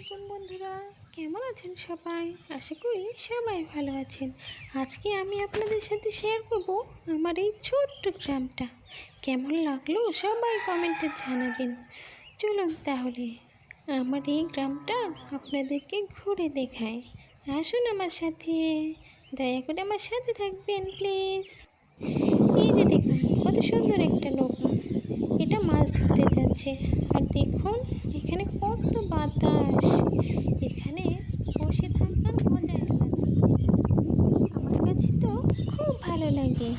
আলাইকুম বন্ধুরা, কেমন আছেন সবাই? আশা করি সবাই ভালো আছেন। আজকে আমি আপনাদের সাথে শেয়ার করব আমার এই ছোট্ট গ্রামটা। কেমন লাগল সবাই কমেন্টে জানাবেন। চলুন তাহলে, আমার এই গ্রামটা আপনাদেরকে ঘুরে দেখায় আসুন আমার সাথে, দয়া করে আমার সাথে থাকবেন প্লিজ এই যে দেখুন, কত সুন্দর একটা নৌকা। এটা মাছ ধরতে যাচ্ছে। আর দেখুন, এখানে কত বাতাস এখানে বসে থাকার মজা আলাদা আমার কাছে তো খুব ভালো লাগে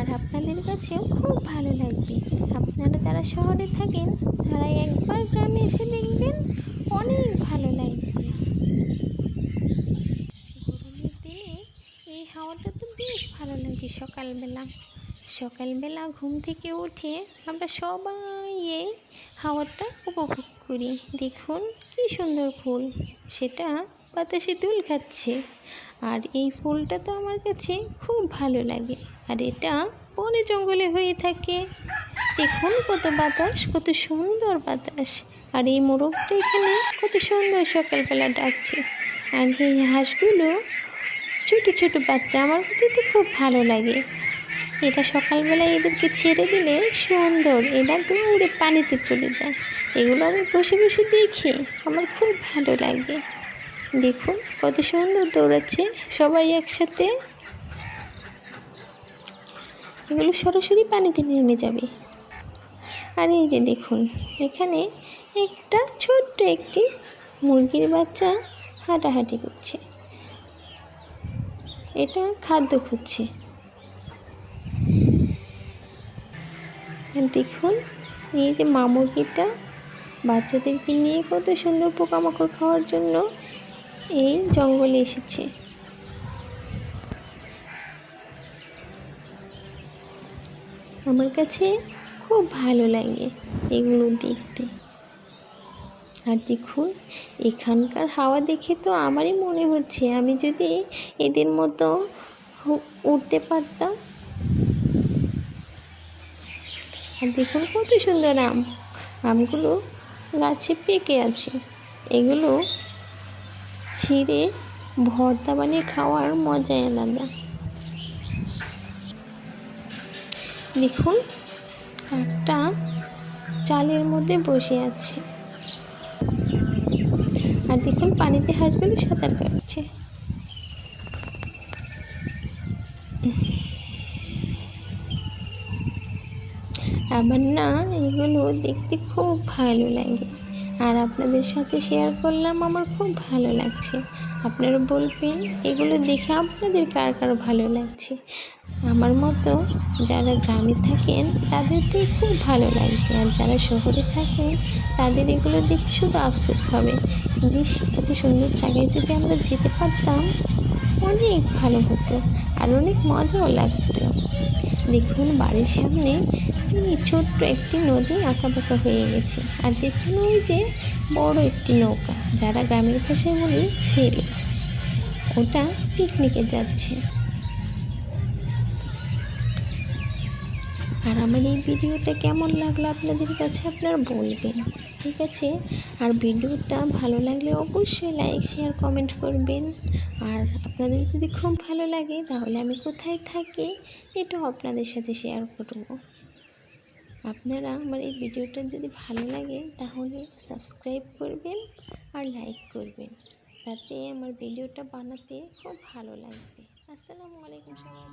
আর আপনাদের কাছেও খুব ভালো লাগবে। আপনারা যারা শহরে থাকেন তারা একবার গ্রামে এসে দেখবেন অনেক ভালো লাগবে। গরমের দিনে এই হাওয়াটা তো বেশ ভালো লাগে সকালবেলা। সকালবেলা ঘুম থেকে উঠে আমরা সবাই এই হাওয়াটা উপভোগ করি। দেখুন কি সুন্দর ফুল। সেটা বাতাসে দুল খাচ্ছে। আর এই ফুলটা তো আমার কাছে খুব ভালো লাগে। আর এটা বনে জঙ্গলে হয়ে থাকে। দেখুন কত বাতাস, কত সুন্দর বাতাস। আর এই মোরগটা এখানে কত সুন্দর সকালবেলা ডাকছে। আর এই হাঁসগুলো ছোটো ছোটো বাচ্চা আমার কাছে তো খুব ভালো লাগে। এটা সকালবেলা এদেরকে ছেড়ে দিলে সুন্দর। এটা এরা উড়ে পানিতে চলে যায়। এগুলো আমি বসে বসে দেখি আমার খুব ভালো লাগে। দেখুন, কত সুন্দর দৌড়াচ্ছে। সবাই একসাথে। এগুলো সরাসরি পানিতে নেমে যাবে। আর এই যে দেখুন, এখানে একটা ছোট্ট একটি মুরগির বাচ্চা হাঁটাহাঁটি করছে। এটা খাদ্য খুঁজছে। আর দেখুন, এই যে মা মুরগিটা বাচ্চাদেরকে নিয়ে কত সুন্দর পোকামাকড় খাওয়ার জন্য এই জঙ্গলে এসেছে। আমার কাছে খুব ভালো লাগে এগুলো দেখতে। আর দেখুন, এখানকার হাওয়া দেখে তো আমারই মনে হচ্ছে আমি যদি এদের মতো উঠতে পারতাম। আর দেখুন কত সুন্দর আম, আমগুলো গাছে পেকে আছে। এগুলো ছিঁড়ে ভর্তা বানিয়ে খাওয়ার মজাই আলাদা। দেখুন কাকটা চালের মধ্যে বসে আছে। আর দেখুন, পানিতে হাঁসগুলো সাঁতার কাটছে। আমার না এগুলো দেখতে খুব ভালো লাগে। আর আপনাদের সাথে শেয়ার করলাম, আমার খুব ভালো লাগছে। আপনারা বলবেন, এগুলো দেখে আপনাদের কার কার ভালো লাগছে? আমার মতো যারা গ্রামে থাকেন, তাদের তো খুব ভালো লাগবে। আর যারা শহরে থাকেন, তাদের এগুলো দেখে শুধু আফসোস হবে। যে এত সুন্দর জায়গায় যদি আমরা যেতে পারতাম, অনেক ভালো হতো আর অনেক মজাও লাগতো। দেখুন, বাড়ির সামনে ছোট্ট একটি নদী আঁকাবাঁকা হয়ে গেছে। আর দেখুন ওই যে বড় একটি নৌকা, যারা গ্রামের ভাষায় বলি ছেলে। ওটা পিকনিকে যাচ্ছে। আর আমার এই ভিডিওটা কেমন লাগল আপনাদের কাছে আপনারা বলবেন, ঠিক আছে? আর ভিডিওটা ভালো লাগলে অবশ্যই লাইক শেয়ার কমেন্ট করবেন। আর আপনাদের যদি খুব ভালো লাগে, তাহলে আমি কোথায় থাকি এটাও আপনাদের সাথে শেয়ার করব। আপনারা আমার এই ভিডিওটা যদি ভালো লাগে, তাহলে সাবস্ক্রাইব করবেন আর লাইক করবেন। তাতে আমার ভিডিওটা বানাতে খুব ভালো লাগবে। আসসালামু আলাইকুম সবাই।